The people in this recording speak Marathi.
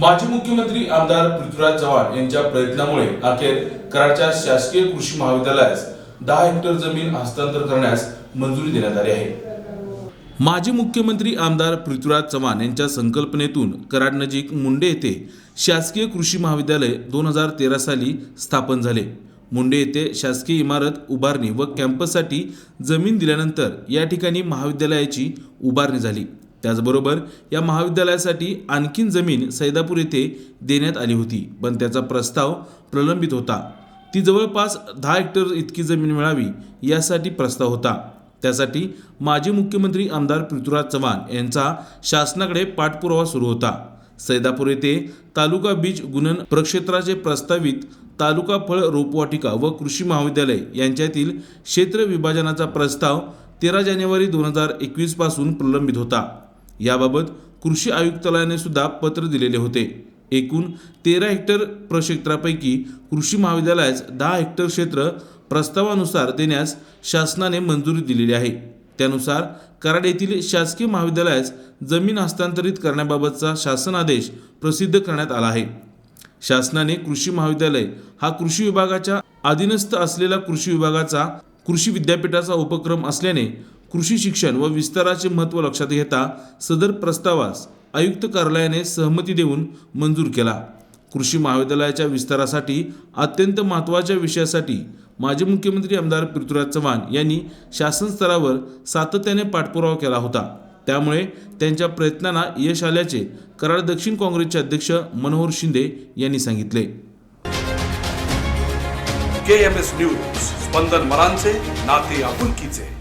माजी मुख्यमंत्री आमदार पृथ्वीराज चव्हाण यांच्या प्रयत्नामुळे अखेर कराडच्या शासकीय कृषी महाविद्यालयास दहा हेक्टर जमीन हस्तांतर करण्यास मंजुरी देण्यात आली आहे. माजी मुख्यमंत्री आमदार पृथ्वीराज चव्हाण यांच्या संकल्पनेतून कराड नजीक मुंडे येथे शासकीय कृषी महाविद्यालय दोन हजार तेरा साली स्थापन झाले. मुंडे येथे शासकीय इमारत उभारणी व कॅम्पससाठी जमीन दिल्यानंतर या ठिकाणी महाविद्यालयाची उभारणी झाली. त्याचबरोबर या महाविद्यालयासाठी आणखीन जमीन सैदापूर येथे देण्यात आली होती. पण त्याचा प्रस्ताव प्रलंबित होता. ती जवळपास दहा हेक्टर इतकी जमीन मिळावी यासाठी प्रस्ताव होता. त्यासाठी माजी मुख्यमंत्री आमदार पृथ्वीराज चव्हाण यांचा शासनाकडे पाठपुरावा सुरू होता. सैदापूर येथे तालुका बीज गुणन प्रक्षेत्राचे प्रस्तावित तालुका फळ रोपवाटिका व कृषी महाविद्यालय यांच्यातील क्षेत्र विभाजनाचा प्रस्ताव तेरा जानेवारी दोन हजार एकवीसपासून प्रलंबित होता. याबाबत कृषी आयुक्तालयाने सुद्धा पत्र दिलेले होते. एकूण तेरा हेक्टर प्रक्षेत्रापैकी कृषी महाविद्यालयास दहा हेक्टर क्षेत्र प्रस्तावानुसार देण्यास शासनाने मंजुरी दिलेली आहे. त्यानुसार कराड येथील शासकीय महाविद्यालयास जमीन हस्तांतरित करण्याबाबतचा शासन आदेश प्रसिद्ध करण्यात आला आहे. शासनाने कृषी महाविद्यालय हा कृषी विभागाच्या अधीनस्थ असलेला कृषी विभागाचा कृषी विद्यापीठाचा उपक्रम असल्याने कृषी शिक्षण व विस्ताराचे महत्त्व लक्षात घेता सदर प्रस्तावास आयुक्त कार्यालयाने सहमती देऊन मंजूर केला. कृषी महाविद्यालयाच्या विस्तारासाठी अत्यंत महत्त्वाच्या विषयासाठी माजी मुख्यमंत्री आमदार पृथ्वीराज चव्हाण यांनी शासन स्तरावर सातत्याने पाठपुरावा केला होता. त्यामुळे त्यांच्या प्रयत्नांना यश आल्याचे कराड दक्षिण काँग्रेसचे अध्यक्ष मनोहर शिंदे यांनी सांगितले. के एम एस न्यूज स्पंदन मरांचे नाते आपुलकीचे.